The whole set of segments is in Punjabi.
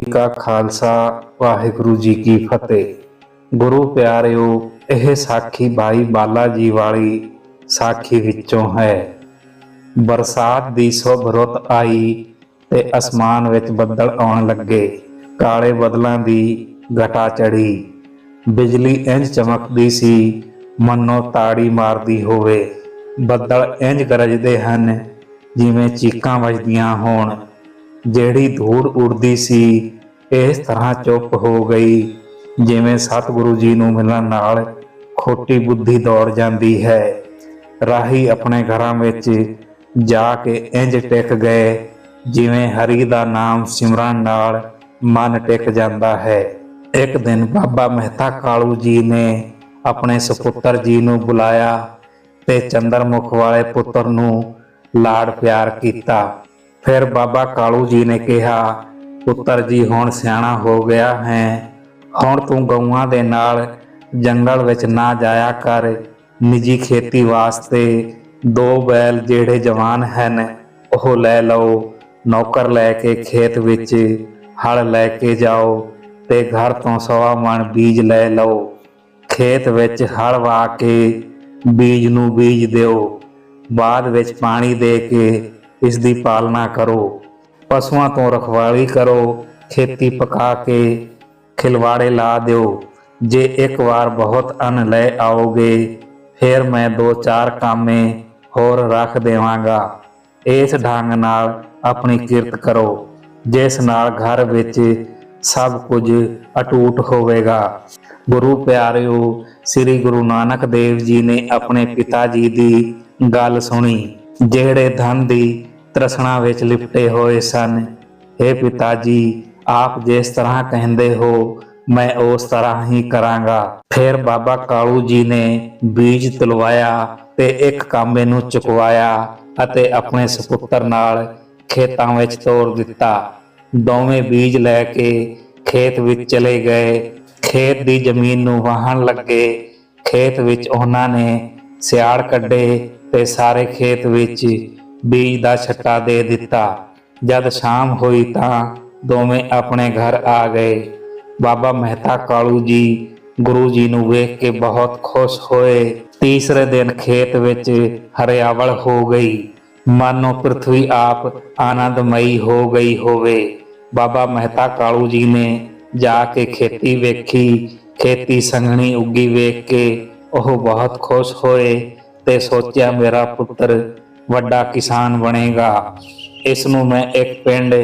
ਕਾ ਖਾਲਸਾ, ਵਾਹਿਗੁਰੂ ਜੀ ਕੀ ਫਤਿਹ। ਗੁਰੂ ਪਿਆਰਿਓ, ਇਹ ਸਾਖੀ ਭਾਈ ਬਾਲਾ ਜੀ ਵਾਲੀ ਸਾਖੀ ਵਿੱਚੋਂ ਹੈ। ਬਰਸਾਤ ਦੀ ਸੁਭ ਰੁੱਤ ਆਈ ਤੇ ਅਸਮਾਨ ਵਿੱਚ ਬੱਦਲ ਆਉਣ ਲੱਗੇ। ਕਾਲੇ ਬੱਦਲਾਂ ਦੀ ਘਟਾ ਚੜੀ ਬਿਜਲੀ ਇੰਜ ਚਮਕਦੀ ਸੀ, ਮੰਨੋ ਤਾੜੀ ਮਾਰਦੀ ਹੋਵੇ। ਬੱਦਲ ਇੰਜ ਗਰਜਦੇ ਹਨ, ਜਿਵੇਂ ਚੀਕਾਂ ਵੱਜਦੀਆਂ ਹੋਣ। ਜਿਹੜੀ ਧੂੜ ਉੱਡਦੀ ਸੀ, ਇਸ ਤਰ੍ਹਾਂ ਚੁੱਪ ਹੋ ਗਈ, ਜਿਵੇਂ ਸਤਿਗੁਰੂ ਜੀ ਨੂੰ ਮਿਲਣ ਨਾਲ ਖੋਟੀ ਬੁੱਧੀ ਦੌੜ ਜਾਂਦੀ ਹੈ। ਰਾਹੀ ਆਪਣੇ ਘਰਾਂ ਵਿੱਚ ਜਾ ਕੇ ਇੰਜ ਟਿਕ ਗਏ, ਜਿਵੇਂ ਹਰੀ ਦਾ ਨਾਮ ਸਿਮਰਨ ਨਾਲ ਮਨ ਟਿਕ ਜਾਂਦਾ ਹੈ। ਇੱਕ ਦਿਨ ਬਾਬਾ ਮਹਿਤਾ ਕਾਲੂ ਜੀ ਨੇ ਆਪਣੇ ਸੁਪੁੱਤਰ ਜੀ ਨੂੰ ਬੁਲਾਇਆ ਤੇ ਚੰਦਰਮੁਖ ਵਾਲੇ ਪੁੱਤਰ ਨੂੰ ਲਾਡ ਪਿਆਰ ਕੀਤਾ। ਫਿਰ ਬਾਬਾ ਕਾਲੂ ਜੀ ਨੇ ਕਿਹਾ, ਪੁੱਤਰ ਜੀ, ਹੁਣ ਸਿਆਣਾ ਹੋ ਗਿਆ ਹੈ। ਹੁਣ ਤੂੰ ਗਊਆਂ ਦੇ ਨਾਲ ਜੰਗਲ ਵਿੱਚ ਨਾ ਜਾਇਆ ਕਰ। ਨਿੱਜੀ ਖੇਤੀ ਵਾਸਤੇ ਦੋ ਬੈਲ ਜਿਹੜੇ ਜਵਾਨ ਹਨ, ਉਹ ਲੈ ਲਓ। ਨੌਕਰ ਲੈ ਕੇ ਖੇਤ ਵਿੱਚ ਹਲ ਲੈ ਕੇ ਜਾਓ ਤੇ ਘਰ ਤੋਂ ਸਵਾ ਮਣ ਬੀਜ ਲੈ ਲਓ। ਖੇਤ ਵਿੱਚ ਹਲ ਵਾ ਕੇ ਬੀਜ ਨੂੰ ਬੀਜ ਦਿਓ। ਬਾਅਦ ਵਿੱਚ ਪਾਣੀ ਦੇ ਕੇ ਇਸ ਦੀ ਪਾਲਣਾ ਕਰੋ, ਪਸ਼ੂਆਂ ਤੋਂ ਰਖਵਾਲੀ ਕਰੋ, ਖੇਤੀ ਪਕਾ ਕੇ ਖਿਲਵਾੜੇ ਲਾ ਦਿਓ। ਜੇ ਇੱਕ ਵਾਰ ਬਹੁਤ ਅੰਨ ਲੈ ਆਓਗੇ, ਫਿਰ ਮੈਂ ਦੋ ਚਾਰ ਕਾਮੇ ਹੋਰ ਰੱਖ ਦੇਵਾਂਗਾ। ਇਸ ਢੰਗ ਨਾਲ ਆਪਣੀ ਕਿਰਤ ਕਰੋ, ਜਿਸ ਨਾਲ ਘਰ ਵਿੱਚ ਸਭ ਕੁਝ ਅਟੂਟ ਹੋਵੇਗਾ। ਗੁਰੂ ਪਿਆਰਿਓ, ਸ੍ਰੀ ਗੁਰੂ ਨਾਨਕ ਦੇਵ ਜੀ ਨੇ ਆਪਣੇ ਪਿਤਾ ਜੀ ਦੀ ਗੱਲ ਸੁਣੀ, ਜਿਹੜੇ ਧਨ ਦੀ ਤ੍ਰਸ਼ਨਾ ਵਿੱਚ ਲਿਪਟੇ ਹੋਏ ਸਨ। हे ਪਿਤਾ ਜੀ, ਆਪ ਜਿਸ ਤਰ੍ਹਾਂ ਕਹਿੰਦੇ ਹੋ, ਮੈਂ ਉਸ ਤਰ੍ਹਾਂ ਹੀ ਕਰਾਂਗਾ। ਫਿਰ ਬਾਬਾ ਕਾਲੂ ਜੀ ਨੇ ਬੀਜ ਤਲਵਾਇਆ ਤੇ ਇੱਕ ਕਾਮੇ ਨੂੰ ਚੁਕਵਾਇਆ ਅਤੇ ਆਪਣੇ ਸੁਪੁੱਤਰ ਨਾਲ ਖੇਤਾਂ ਵਿੱਚ ਤੋਰ ਦਿੱਤਾ। ਦੋਵੇਂ ਬੀਜ ਲੈ ਕੇ ਖੇਤ ਵਿੱਚ ਚਲੇ ਗਏ। ਖੇਤ ਦੀ ਜ਼ਮੀਨ ਨੂੰ ਵਾਹਣ ਲੱਗੇ। ਖੇਤ ਵਿੱਚ ਉਹਨਾਂ ਨੇ ਸਿਆੜ ਕੱਢੇ ਤੇ ਸਾਰੇ ਖੇਤ ਵਿੱਚ ਬੀਜ ਦਾ ਛੱਟਾ ਦੇ ਦਿੱਤਾ। ਜਦ ਸ਼ਾਮ ਹੋਈ ਤਾਂ ਦੋਵੇਂ ਆਪਣੇ ਘਰ ਆ ਗਏ। ਬਾਬਾ ਮਹਿਤਾ ਕਾਲੂ ਜੀ ਗੁਰੂ ਜੀ ਨੂੰ ਵੇਖ ਕੇ ਬਹੁਤ ਖੁਸ਼ ਹੋਏ। ਤੀਸਰੇ ਦਿਨ ਖੇਤ ਵਿੱਚ ਹਰਿਆਵਲ ਹੋ ਗਈ। ਮਾਨੋ ਪ੍ਰithvi ਆਪ ਆਨੰਦਮਈ ਹੋ ਗਈ ਹੋਵੇ। ਬਾਬਾ ਮਹਿਤਾ ਕਾਲੂ ਜੀ ਨੇ ਜਾ ਕੇ ਖੇਤੀ ਵੇਖੀ। ਖੇਤੀ ਸੰਘਣੀ ਉੱਗੀ ਵੇਖ ਕੇ ਉਹ ਬਹੁਤ ਖੁਸ਼ ਹੋਏ ਤੇ ਸੋਚਿਆ, ਮੇਰਾ ਪੁੱਤਰ ਵੱਡਾ ਕਿਸਾਨ ਬਣੇਗਾ। ਇਸ ਨੂੰ ਮੈਂ ਇੱਕ ਪਿੰਡ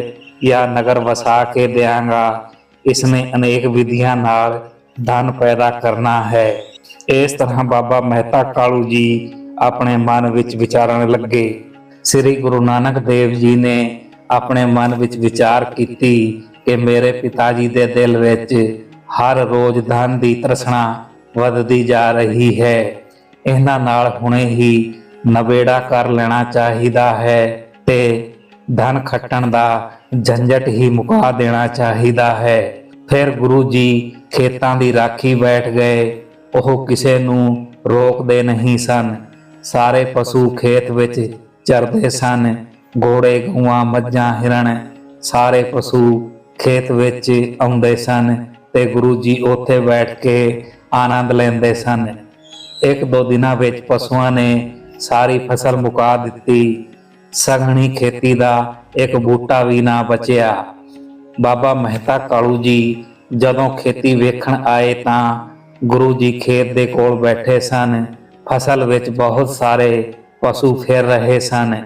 ਜਾਂ ਨਗਰ ਵਸਾ ਕੇ ਦਿਆਂਗਾ। ਇਸ ਨੇ ਅਨੇਕ ਵਿਧੀਆਂ ਨਾਲ ਧਨ ਪੈਦਾ ਕਰਨਾ ਹੈ। ਇਸ ਤਰ੍ਹਾਂ ਬਾਬਾ ਮਹਿਤਾ ਕਾਲੂ ਜੀ ਆਪਣੇ ਮਨ ਵਿੱਚ ਵਿਚਾਰਨ ਲੱਗੇ। ਸ੍ਰੀ ਗੁਰੂ ਨਾਨਕ ਦੇਵ ਜੀ ਨੇ ਆਪਣੇ ਮਨ ਵਿੱਚ ਵਿਚਾਰ ਕੀਤੀ ਕਿ ਮੇਰੇ ਪਿਤਾ ਜੀ ਦੇ ਦਿਲ ਵਿੱਚ ਹਰ ਰੋਜ਼ ਧਨ ਦੀ ਤ੍ਰਸ਼ਨਾ ਵੱਧਦੀ ਜਾ ਰਹੀ ਹੈ। ਇਹਨਾਂ ਨਾਲ ਹੁਣੇ ਹੀ ਨਵੇੜਾ ਕਰ ਲੈਣਾ ਚਾਹੀਦਾ ਹੈ ਤੇ ਧਨ ਖੱਟਣ ਦਾ ਝੰਜਟ ਹੀ ਮੁਕਾ ਦੇਣਾ ਚਾਹੀਦਾ ਹੈ। ਫਿਰ ਗੁਰੂ ਜੀ ਖੇਤਾਂ ਦੀ ਰਾਖੀ ਬੈਠ ਗਏ। ਉਹ ਕਿਸੇ ਨੂੰ ਰੋਕਦੇ ਨਹੀਂ ਸਨ। ਸਾਰੇ ਪਸ਼ੂ ਖੇਤ ਵਿੱਚ ਚਰਦੇ ਸਨ। ਘੋੜੇ, ਗਊਆਂ, ਮੱਝਾਂ ਹਿਰਣ ਸਾਰੇ ਪਸ਼ੂ ਖੇਤ ਵਿੱਚ ਆਉਂਦੇ ਸਨ ਤੇ ਗੁਰੂ ਜੀ ਉੱਥੇ ਬੈਠ ਕੇ ਆਨੰਦ ਲੈਂਦੇ ਸਨ। ਇੱਕ ਦੋ ਦਿਨਾਂ ਵਿੱਚ ਪਸ਼ੂਆਂ ਨੇ ਸਾਰੀ ਫਸਲ ਮੁਕਾ ਦਿੱਤੀ। ਸਘਣੀ ਖੇਤੀ ਦਾ ਇੱਕ ਬੂਟਾ ਵੀ ਨਾ ਬਚਿਆ। ਬਾਬਾ ਮਹਿਤਾ ਕਾਲੂ ਜੀ ਜਦੋਂ ਖੇਤੀ ਵੇਖਣ ਆਏ ਤਾਂ ਗੁਰੂ ਜੀ ਖੇਤ ਦੇ ਕੋਲ ਬੈਠੇ ਸਨ। ਫਸਲ ਵਿੱਚ ਬਹੁਤ ਸਾਰੇ ਪਸ਼ੂ ਫਿਰ ਰਹੇ ਸਨ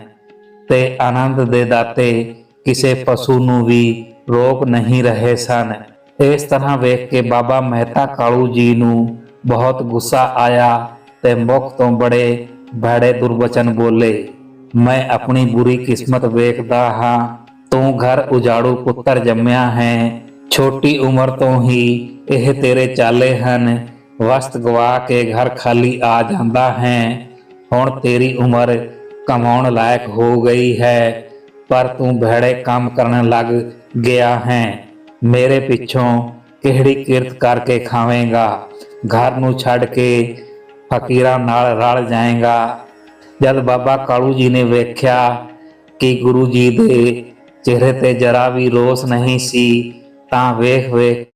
ਤੇ ਆਨੰਦ ਦੇ ਦਾਤੇ ਕਿਸੇ ਪਸ਼ੂ ਨੂੰ ਵੀ ਰੋਕ ਨਹੀਂ ਰਹੇ ਸਨ। ਇਸ ਤਰ੍ਹਾਂ ਵੇਖ ਕੇ ਬਾਬਾ ਮਹਿਤਾ ਕਾਲੂ ਜੀ ਨੂੰ ਬਹੁਤ ਗੁੱਸਾ ਆਇਆ ਤੇ ਮੁਖ ਤੋਂ ਬੜੇ ਭੜੇ ਦੁਰਵਚਨ ਬੋਲੇ, ਮੈਂ ਆਪਣੀ ਬੁਰੀ ਕਿਸਮਤ ਵੇਖਦਾ ਹਾਂ, ਤੂੰ ਘਰ ਉਜਾੜੂ ਪੁੱਤਰ ਜੰਮਿਆ ਹੈ, ਛੋਟੀ ਉਮਰ ਤੋਂ ਹੀ ਇਹ ਤੇਰੇ ਚਾਲੇ ਹਨ, ਵਸਤ ਗਵਾ ਕੇ ਘਰ ਖਾਲੀ ਆ ਜਾਂਦਾ ਹੈ, ਹੁਣ ਤੇਰੀ ਉਮਰ ਕਮਾਉਣ ਲਾਇਕ ਹੋ ਗਈ ਹੈ, ਪਰ ਤੂੰ ਭੜੇ ਕੰਮ ਕਰਨ ਲੱਗ ਗਿਆ ਹੈ, ਮੇਰੇ ਪਿੱਛੋਂ ਕਿਹੜੀ ਕਿਰਤ ਕਰਕੇ ਖਾਵੇਂਗਾ, ਘਰ ਨੂੰ ਛੱਡ ਕੇ ਫਕੀਰਾਂ ਨਾਲ ਰਲ ਜਾਏਗਾ। ਜਦ ਬਾਬਾ ਕਾਲੂ ਜੀ ਨੇ ਵੇਖਿਆ ਕਿ ਗੁਰੂ ਜੀ ਦੇ ਚਿਹਰੇ ਤੇ ਜਰਾ ਵੀ ਰੋਸ ਨਹੀਂ ਸੀ, ਤਾਂ ਵੇਖ ਵੇਖ